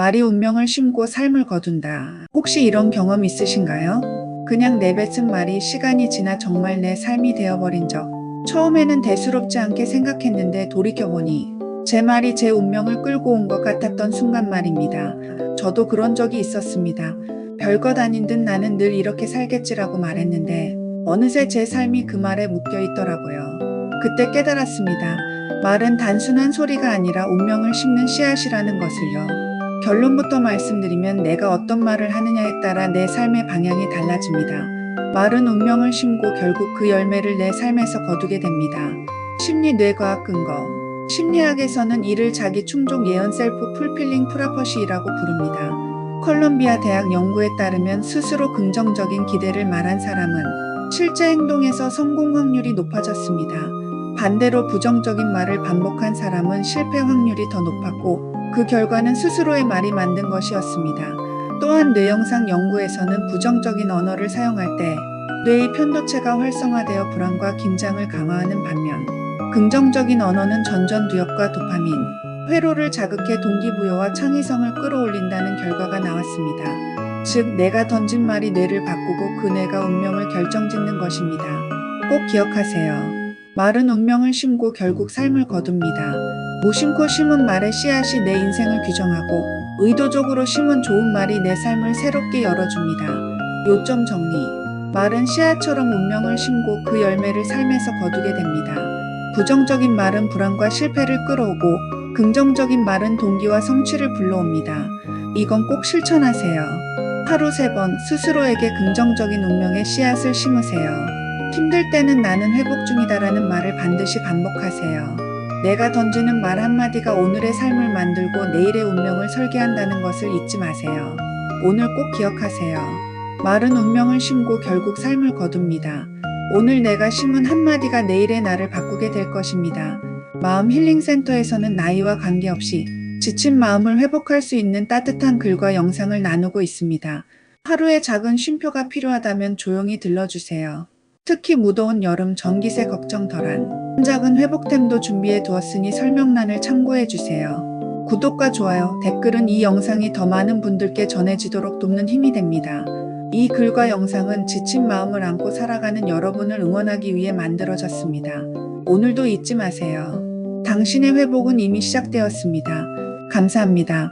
말이 운명을 심고 삶을 거둔다. 혹시 이런 경험 있으신가요? 그냥 내뱉은 말이 시간이 지나 정말 내 삶이 되어버린 적. 처음에는 대수롭지 않게 생각했는데 돌이켜보니 제 말이 제 운명을 끌고 온 것 같았던 순간 말입니다. 저도 그런 적이 있었습니다. 별것 아닌 듯 나는 늘 이렇게 살겠지라고 말했는데 어느새 제 삶이 그 말에 묶여 있더라고요. 그때 깨달았습니다. 말은 단순한 소리가 아니라 운명을 심는 씨앗이라는 것을요. 결론부터 말씀드리면 내가 어떤 말을 하느냐에 따라 내 삶의 방향이 달라집니다. 말은 운명을 심고 결국 그 열매를 내 삶에서 거두게 됩니다. 심리 뇌과학 근거. 심리학에서는 이를 자기 충족 예언 셀프 풀필링 프라퍼시라고 부릅니다. 컬럼비아 대학 연구에 따르면 스스로 긍정적인 기대를 말한 사람은 실제 행동에서 성공 확률이 높아졌습니다. 반대로 부정적인 말을 반복한 사람은 실패 확률이 더 높았고 그 결과는 스스로의 말이 만든 것이었습니다. 또한 뇌영상 연구에서는 부정적인 언어를 사용할 때 뇌의 편도체가 활성화되어 불안과 긴장을 강화하는 반면 긍정적인 언어는 전전두엽과 도파민, 회로를 자극해 동기부여와 창의성을 끌어올린다는 결과가 나왔습니다. 즉, 내가 던진 말이 뇌를 바꾸고 그 뇌가 운명을 결정짓는 것입니다. 꼭 기억하세요. 말은 운명을 심고 결국 삶을 거둡니다. 무심코 심은 말의 씨앗이 내 인생을 규정하고 의도적으로 심은 좋은 말이 내 삶을 새롭게 열어줍니다. 요점 정리. 말은 씨앗처럼 운명을 심고 그 열매를 삶에서 거두게 됩니다. 부정적인 말은 불안과 실패를 끌어오고 긍정적인 말은 동기와 성취를 불러옵니다. 이건 꼭 실천하세요. 하루 세 번 스스로에게 긍정적인 운명의 씨앗을 심으세요. 힘들 때는 나는 회복 중이다라는 말을 반드시 반복하세요. 내가 던지는 말 한마디가 오늘의 삶을 만들고 내일의 운명을 설계한다는 것을 잊지 마세요. 오늘 꼭 기억하세요. 말은 운명을 심고 결국 삶을 거둡니다. 오늘 내가 심은 한마디가 내일의 나를 바꾸게 될 것입니다. 마음 힐링 센터에서는 나이와 관계없이 지친 마음을 회복할 수 있는 따뜻한 글과 영상을 나누고 있습니다. 하루의 작은 쉼표가 필요하다면 조용히 들러주세요. 특히 무더운 여름 전기세 걱정 덜한 작은 회복템도 준비해 두었으니 설명란을 참고해 주세요. 구독과 좋아요, 댓글은 이 영상이 더 많은 분들께 전해지도록 돕는 힘이 됩니다. 이 글과 영상은 지친 마음을 안고 살아가는 여러분을 응원하기 위해 만들어졌습니다. 오늘도 잊지 마세요. 당신의 회복은 이미 시작되었습니다. 감사합니다.